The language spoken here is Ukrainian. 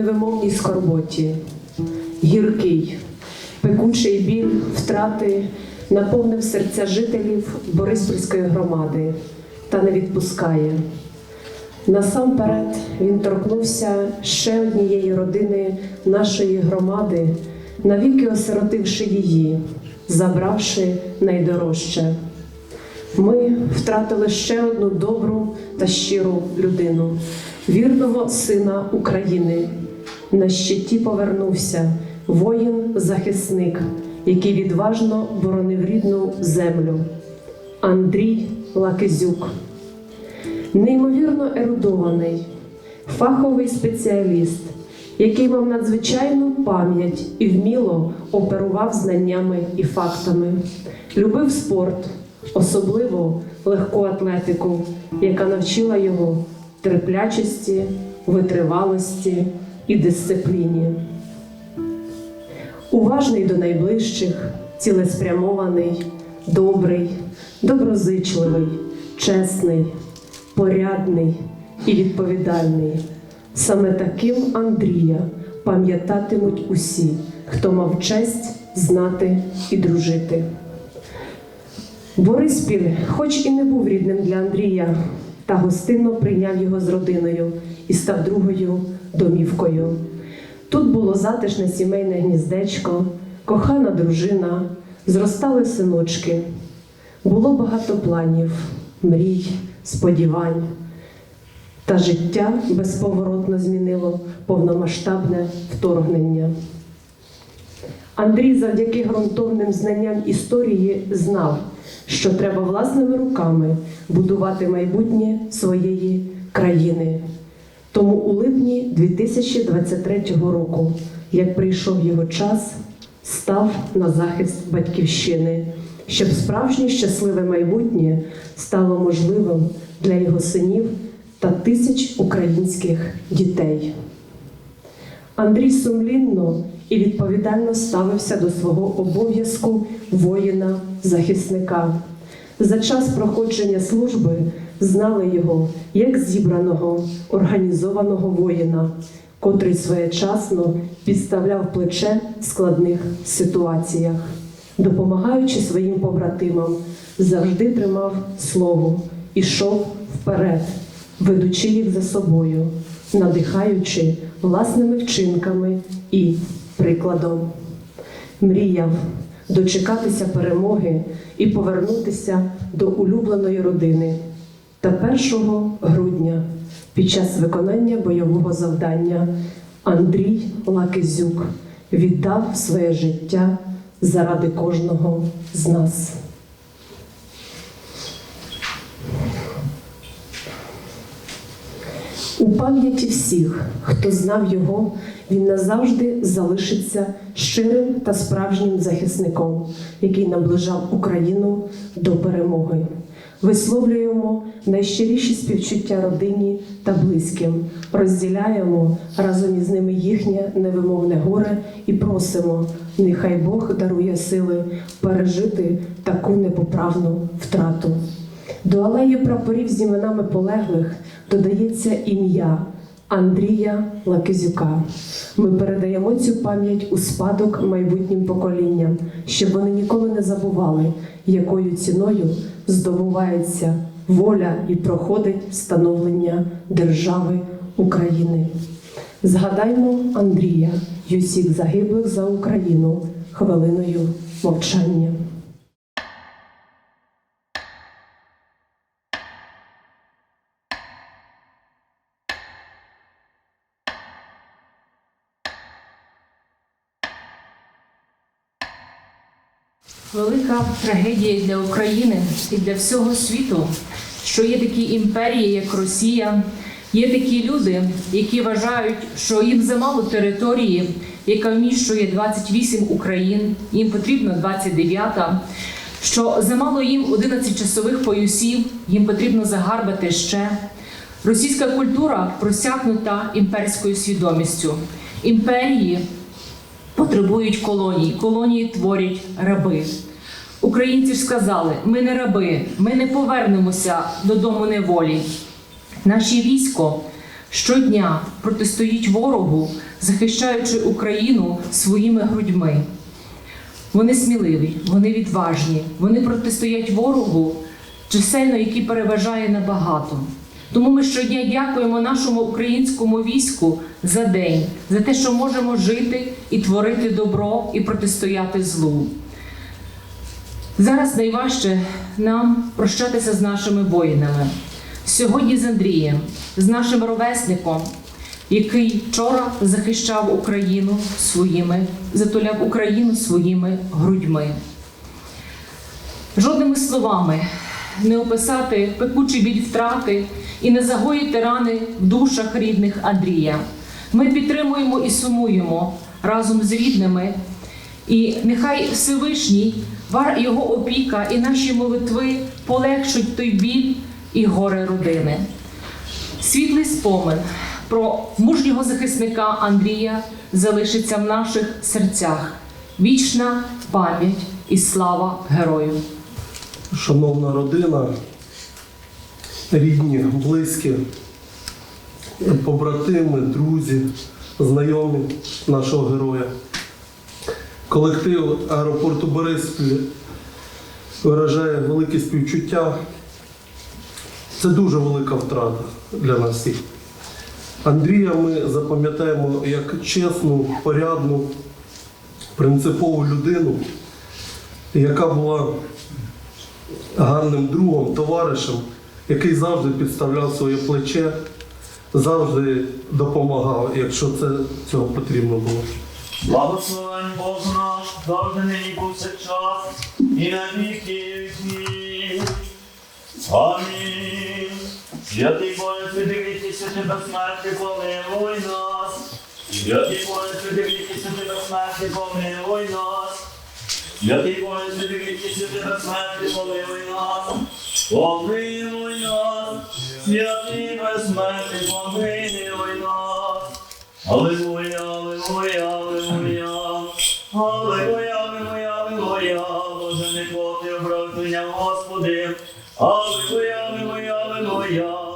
невимовній скорботі. Гіркий, пекучий біль втрати наповнив серця жителів Бориспільської громади та не відпускає. Насамперед він торкнувся ще однієї родини нашої громади, навіки осиротивши її, забравши найдорожче. Ми втратили ще одну добру та щиру людину, вірного сина України. На щиті повернувся воїн-захисник, який відважно боронив рідну землю. Андрій Лакизюк. Неймовірно ерудований, фаховий спеціаліст, який мав надзвичайну пам'ять і вміло оперував знаннями і фактами, любив спорт, особливо легку атлетику, яка навчила його терплячості, витривалості і дисципліні. Уважний до найближчих, цілеспрямований, добрий, доброзичливий, чесний, порядний і відповідальний. Саме таким Андрія пам'ятатимуть усі, хто мав честь знати і дружити. Бориспіль, хоч і не був рідним для Андрія, та гостинно прийняв його з родиною і став другою домівкою. Тут було затишне сімейне гніздечко, кохана дружина, зростали синочки. Було багато планів, мрій, сподівань. Та життя безповоротно змінило повномасштабне вторгнення. Андрій завдяки ґрунтовним знанням історії знав, що треба власними руками будувати майбутнє своєї країни. Тому у липні 2023 року, як прийшов його час, став на захист батьківщини, щоб справжнє щасливе майбутнє стало можливим для його синів та тисяч українських дітей. Андрій сумлінно і відповідально ставився до свого обов'язку воїна-захисника. За час проходження служби знали його як зібраного, організованого воїна, котрий своєчасно підставляв плече в складних ситуаціях, допомагаючи своїм побратимам, завжди тримав слово, ішов вперед, ведучи їх за собою, надихаючи власними вчинками і прикладом. Мріяв дочекатися перемоги і повернутися до улюбленої родини. Та 1 грудня під час виконання бойового завдання Андрій Лакизюк віддав своє життя заради кожного з нас. У пам'яті всіх, хто знав його, він назавжди залишиться щирим та справжнім захисником, який наближав Україну до перемоги. Висловлюємо найщиріші співчуття родині та близьким, розділяємо разом із ними їхнє невимовне горе і просимо, нехай Бог дарує сили пережити таку непоправну втрату. До алеї прапорів з іменами полеглих додається ім'я Андрія Лакизюка. Ми передаємо цю пам'ять у спадок майбутнім поколінням, щоб вони ніколи не забували, якою ціною здобувається воля і проходить становлення держави України. Згадаймо Андрія усіх загиблих за Україну хвилиною мовчання. Велика трагедія для України і для всього світу, що є такі імперії, як Росія, є такі люди, які вважають, що їм замало території, яка вміщує 28 Україн, їм потрібно 29, що замало їм 11 часових поясів, їм потрібно загарбати ще. Російська культура просякнута імперською свідомістю. Імперії потребують колоній. Колонії творять раби. Українці ж сказали: ми не раби, ми не повернемося додому неволі. Наше військо щодня протистоїть ворогу захищаючи Україну своїми грудьми. Вони сміливі, вони відважні, вони протистоять ворогу, чисельно, який переважає набагато. Тому ми щодня дякуємо нашому українському війську за день, за те, що можемо жити і творити добро і протистояти злу. Зараз найважче нам прощатися з нашими воїнами. Сьогодні з Андрієм, з нашим ровесником, який вчора захищав Україну своїми, затуляв Україну своїми грудьми. Жодними словами не описати пекучі біль втрати і не загоїти рани в душах рідних Андрія. Ми підтримуємо і сумуємо разом з рідними, і нехай Всевишній, його опіка і наші молитви полегшуть той біль і горе родини. Світлий спомин про мужнього захисника Андрія залишиться в наших серцях. Вічна пам'ять і слава герою. Шановна родина, рідні, близькі, побратими, друзі, знайомі нашого героя. Колектив аеропорту Бориспіль виражає велике співчуття. Це дуже велика втрата для нас всіх. Андрія ми запам'ятаємо як чесну, порядну, принципову людину, яка була гарним другом, товаришем, який завжди підставляв своє плече, завжди допомагав, якщо це цього потрібно було. Благословен Бог наш, завжди нині повсякчас, і на віки. Амінь. Святий Боже, святий віки, святий до смерті, помилуй нас. Святий Боже, святий віки, святий смерті, помилуй нас. Святий Боже, ти вічніше тебе смерті помилуй нас. Помилуй нас, святий без смерті помилуй нас. Аллилуйя, аллилуйя, аллилуйя. Аллилуйя, аллилуйя, аллилуйя. Боже, не поти обратення, Господи. Аллилуйя, аллилуйя, аллилуйя.